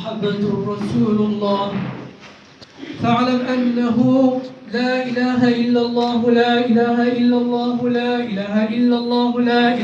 محمد رسول الله فاعلم أنه لا إله إلا الله لا إله إلا الله لا إله إلا الله لا